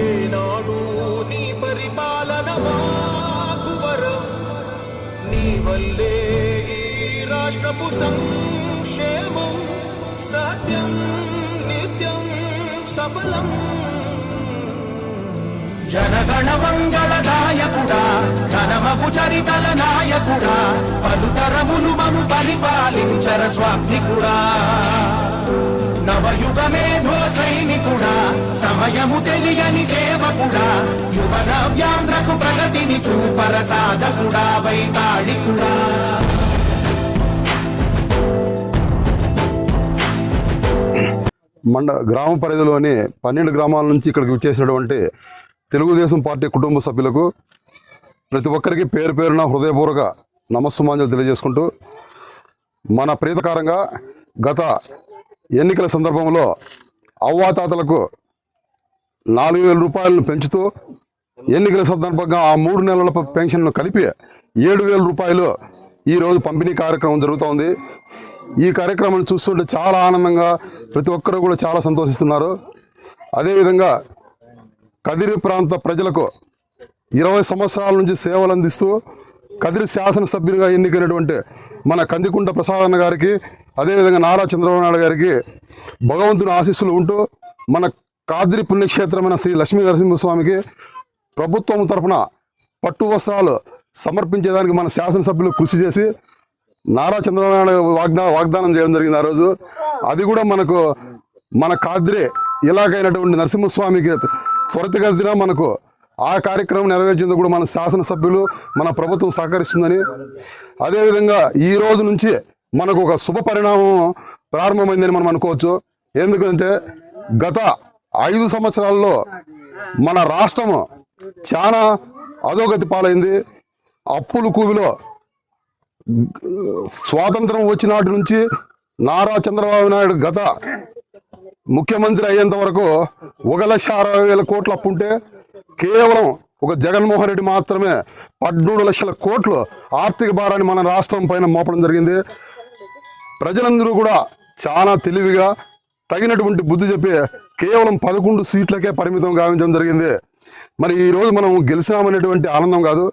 ఏనాడు నీ పరిపాలన మాకువరం నీ వల్లే ఈ రాష్ట్రపు సంక్షేమం సత్యం నిత్యం సఫలం. జనగణ మంగళదాయకుడా ఘనమగు చరితల నాయకుడా పలుతరములు మము పరిపాలించర స్వామికుడా నవయుగ మేధో సమయము తెలియని సేవకుడా యువన వ్యాంధ్రకు ప్రగతిని చూపర సాధకుడా వైతాళికుడా. మండ గ్రామ పరిధిలోని పన్నెండు గ్రామాల నుంచి ఇక్కడికి వచ్చేసినటువంటి తెలుగుదేశం పార్టీ కుటుంబ సభ్యులకు ప్రతి ఒక్కరికి పేరు పేరున హృదయపూర్వక నమస్సుమాంజలు తెలియజేసుకుంటూ మన ప్రీతకారంగా గత ఎన్నికల సందర్భంలో అవ్వాతాతలకు నాలుగు వేల రూపాయలను పెంచుతూ ఎన్నికల సందర్భంగా ఆ మూడు నెలల పెన్షన్లు పెన్షన్ను కలిపి ఏడు వేల రూపాయలు ఈరోజు పంపిణీ కార్యక్రమం జరుగుతోంది. ఈ కార్యక్రమాన్ని చూస్తుంటే చాలా ఆనందంగా ప్రతి ఒక్కరూ కూడా చాలా సంతోషిస్తున్నారు. అదేవిధంగా కదిరి ప్రాంత ప్రజలకు ఇరవై సంవత్సరాల నుంచి సేవలు అందిస్తూ కదిరి శాసనసభ్యులుగా ఎన్నికైనటువంటి మన కందికుంట ప్రసాదన్న గారికి అదేవిధంగా నారా చంద్రబాబు నాయుడు గారికి భగవంతుని ఆశీస్సులు ఉంటూ మన కాద్రి పుణ్యక్షేత్రమైన శ్రీ లక్ష్మీ నరసింహస్వామికి ప్రభుత్వం తరఫున పట్టు వస్త్రాలు సమర్పించేదానికి మన శాసనసభ్యులు కృషి చేసి నారా చంద్రబాబు వాగ్దా వాగ్దానం చేయడం జరిగింది ఆ రోజు. అది కూడా మనకు మన కాద్రి ఇలాగైనటువంటి నరసింహస్వామికి త్వరితగతిన మనకు ఆ కార్యక్రమం నెరవేర్చేందుకు కూడా మన శాసనసభ్యులు మన ప్రభుత్వం సహకరిస్తుందని. అదేవిధంగా ఈ రోజు నుంచి మనకు ఒక శుభ పరిణామం ప్రారంభమైందని మనం అనుకోవచ్చు. ఎందుకంటే గత ఐదు సంవత్సరాల్లో మన రాష్ట్రము చాలా అధోగతి పాలైంది. అప్పులు కూవిలో స్వాతంత్రం వచ్చినాటి నుంచి నారా చంద్రబాబు నాయుడు గత ముఖ్యమంత్రి అయ్యేంత వరకు ఒక లక్ష అరవై వేల కోట్లు అప్పు ఉంటే కేవలం ఒక జగన్మోహన్ రెడ్డి మాత్రమే పద్మూడు లక్షల కోట్లు ఆర్థిక భారాన్ని మన రాష్ట్రం పైన మోపడం జరిగింది. ప్రజలందరూ కూడా చాలా తెలివిగా తగినటువంటి బుద్ధి చెప్పి కేవలం పదకొండు సీట్లకే పరిమితం గావించడం జరిగింది. మరి ఈరోజు మనం గెలిచినామనేటువంటి ఆనందం కాదు.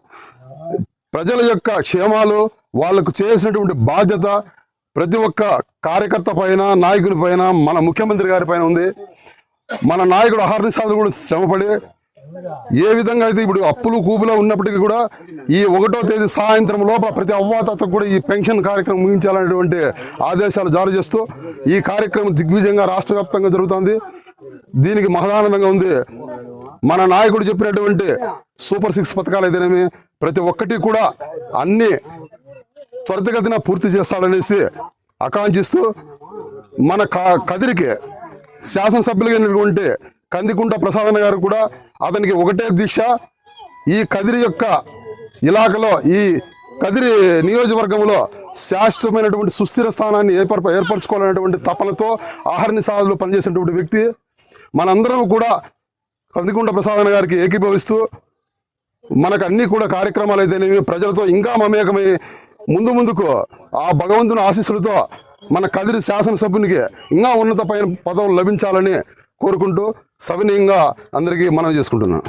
ప్రజల యొక్క క్షేమాలు వాళ్ళకు చేసినటువంటి బాధ్యత ప్రతి ఒక్క కార్యకర్త పైన నాయకుని పైన మన ముఖ్యమంత్రి గారి పైన ఉంది. మన నాయకుడు అహర్నిశాలు కూడా శ్రమపడి ఏ విధంగా అయితే ఇప్పుడు అప్పులు కూపులో ఉన్నప్పటికీ కూడా ఈ ఒకటో తేదీ సాయంత్రం లోపల ప్రతి అవ్వాతకు కూడా ఈ పెన్షన్ కార్యక్రమం ముగించాలనేటువంటి ఆదేశాలు జారీ చేస్తూ ఈ కార్యక్రమం దిగ్విజయంగా రాష్ట్ర జరుగుతుంది జరుగుతోంది. దీనికి మహదానందంగా ఉంది. మన నాయకుడు చెప్పినటువంటి సూపర్ సిక్స్ పథకాలు అయితేనేమి ప్రతి ఒక్కటి కూడా అన్ని త్వరితగతిన పూర్తి చేస్తాడనేసి ఆకాంక్షిస్తూ మన క- కదిరికి శాసనసభ్యులుగా అయినటువంటి కందికుంట ప్రసాదన్న గారు కూడా అతనికి ఒకటే దీక్ష. ఈ కదిరి యొక్క ఇలాకలో ఈ కదిరి నియోజకవర్గంలో శాశ్వతమైనటువంటి సుస్థిర స్థానాన్ని ఏర్పర ఏర్పరచుకోవాలనేటువంటి తపనతో ఆహారని సాధనలు పనిచేసినటువంటి వ్యక్తి మనందరం కూడా కందికుంట ప్రసాదన గారికి ఏకీభవిస్తూ మనకు అన్ని కూడా కార్యక్రమాలు అయితేనేమి ప్రజలతో ఇంకా మమేకమై ముందు ముందుకు ఆ భగవంతుని ఆశీస్సులతో మన కదిరి శాసనసభ్యునికి ఇంకా ఉన్నత పైన పదవులు లభించాలని కోరుకుంటూ సవినీయంగా అందరికీ మనం చేసుకుంటున్నాం